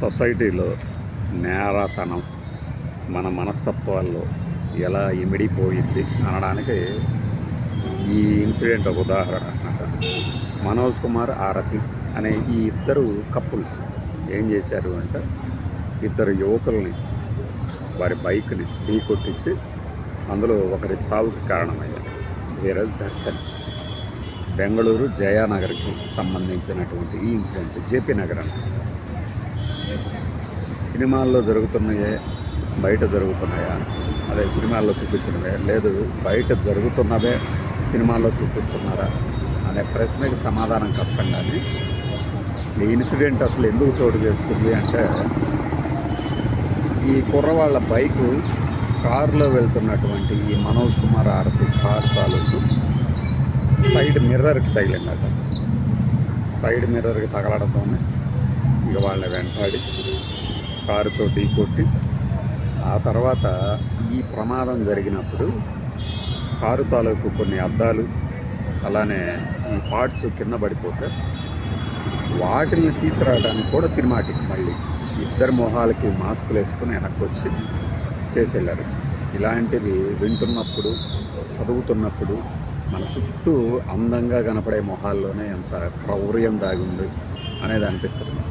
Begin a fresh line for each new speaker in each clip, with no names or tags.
సొసైటీలో నేరతనం మన మనస్తత్వాల్లో ఎలా ఇమిడిపోయింది అనడానికి ఈ ఇన్సిడెంట్ ఒక ఉదాహరణ. అన్నమాట మనోజ్ కుమార్ ఆరతి అనే ఈ ఇద్దరు కపుల్స్ ఏం చేశారు అంటే ఇద్దరు యువకుల్ని వారి బైక్ని ఢీ కొట్టించి అందులో ఒకరి చావుకి కారణమయ్యారు. ధీరజ్ దర్శన్. బెంగళూరు జయానగర్కి సంబంధించినటువంటి ఈ ఇన్సిడెంట్ జేపీ నగర్ సినిమాల్లో జరుగుతున్నాయే బయట జరుగుతున్నాయా? అదే సినిమాల్లో చూపించినవే లేదు బయట జరుగుతున్నవే సినిమాల్లో చూపిస్తున్నారా? అనే ప్రశ్నకి సమాధానం కష్టం కానీ ఈ ఇన్సిడెంట్ అసలు ఎందుకు చోటు చేసుకుంది అంటే ఈ కుర్రవాళ్ళ బైకు కారులో వెళ్తున్నటువంటి ఈ మనోజ్ కుమార్ ఆరతి కారు తాలూకు సైడ్ మిర్రర్కి తగిలిందట. సైడ్ మిర్రర్కి తగలడంతోనే ఇక వాళ్ళని వెంటాడి కారుతో ఢీ కొట్టి ఆ తర్వాత ఈ ప్రమాదం జరిగినప్పుడు కారు తాలూకు కొన్ని అద్దాలు అలానే ఈ పార్ట్స్ కింద పడిపోతే వాటిని తీసుకురావడానికి కూడా సినిమాటిక్ మళ్ళీ. ఇద్దరు మొహాలకి మాస్కులు వేసుకుని వెనక్కి వచ్చి చేసేళ్ళారు. ఇలాంటివి వింటున్నప్పుడు చదువుతున్నప్పుడు మన చుట్టూ అందంగా కనపడే మొహాల్లోనే ఎంత క్రౌర్యం దాగి ఉంది అనేది అనిపిస్తుంది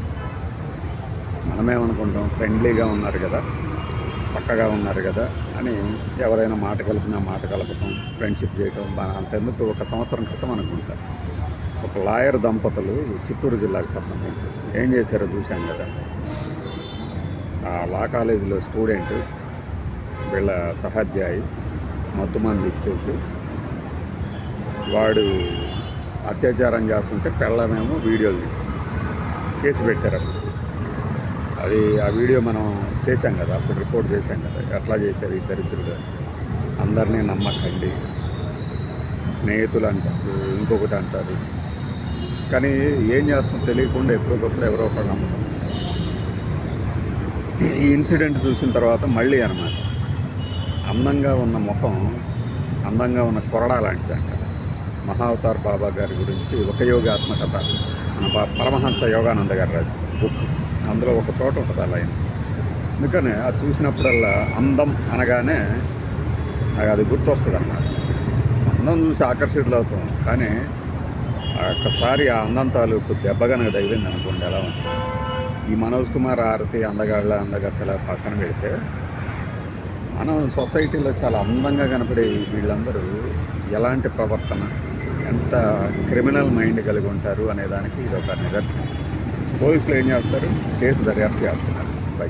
మనమేమనుకుంటాం ఫ్రెండ్లీగా ఉన్నారు కదా. చక్కగా ఉన్నారు కదా అని ఎవరైనా మాట కలిపినా మాట కలపటం ఫ్రెండ్షిప్ చేయటం బా- అంతెందుకు ఒక సంవత్సరం క్రితం అనుకుంటా. ఒక లాయర్ దంపతులు చిత్తూరు జిల్లాకు సంబంధించి ఏం చేశారో చూశాం కదా. ఆ లా కాలేజీలో స్టూడెంట్ వీళ్ళ సహాధ్యాయి మత్తు మంది ఇచ్చేసి వాడు అత్యాచారం చేస్తుంటే పెళ్ళమేమో వీడియోలు తీసుకుంది కేసు పెట్టారు అప్పుడు. అది ఆ వీడియో మనం చేశాం కదా అప్పుడు రిపోర్ట్ చేశాం కదా ఎట్లా చేశారు ఈ దరిద్రుడు? అందరినీ నమ్మకండి. స్నేహితులు అంటారు ఇంకొకటి అంటారు కానీ ఏం చేస్తాం తెలియకుండా ఎప్పటికప్పుడు ఎవరో ఒకరు నమ్ముతాం ఈ ఇన్సిడెంట్ చూసిన తర్వాత మళ్ళీ అనమాట అందంగా ఉన్న ముఖం అందంగా ఉన్న కొరడా లాంటిది అంట. మహావతార్ బాబా గారి గురించి ఒక యోగాత్మకత. మన ప- పరమహంస యోగానంద గారు రాసిన బుక్. అందులో ఒక చోట ఉంటుంది ఆ లైన్. అందుకనే అది చూసినప్పుడల్లా అందం అనగానే నాకు అది గుర్తొస్తుంది అన్నమాట అందం చూసి ఆకర్షితులు అవుతాం కానీ ఆ ఒక్కసారి ఆ అందం తాలూకు దెబ్బ కనుక తగిలింది అనుకోండి ఎలా ఉంటుంది. ఈ మనోజ్ కుమార్ ఆరతి అందగాళ్ళ అందగత్తల పక్కన పెడితే మనం సొసైటీలో చాలా అందంగా కనపడే వీళ్ళందరూ ఎలాంటి ప్రవర్తన ఎంత క్రిమినల్ మైండ్ కలిగి ఉంటారు అనే దానికి ఇది ఒక నిదర్శనం. పోలీసులు ఏం చేస్తారు? కేసు దర్యాప్తు చేస్తున్నారు. బై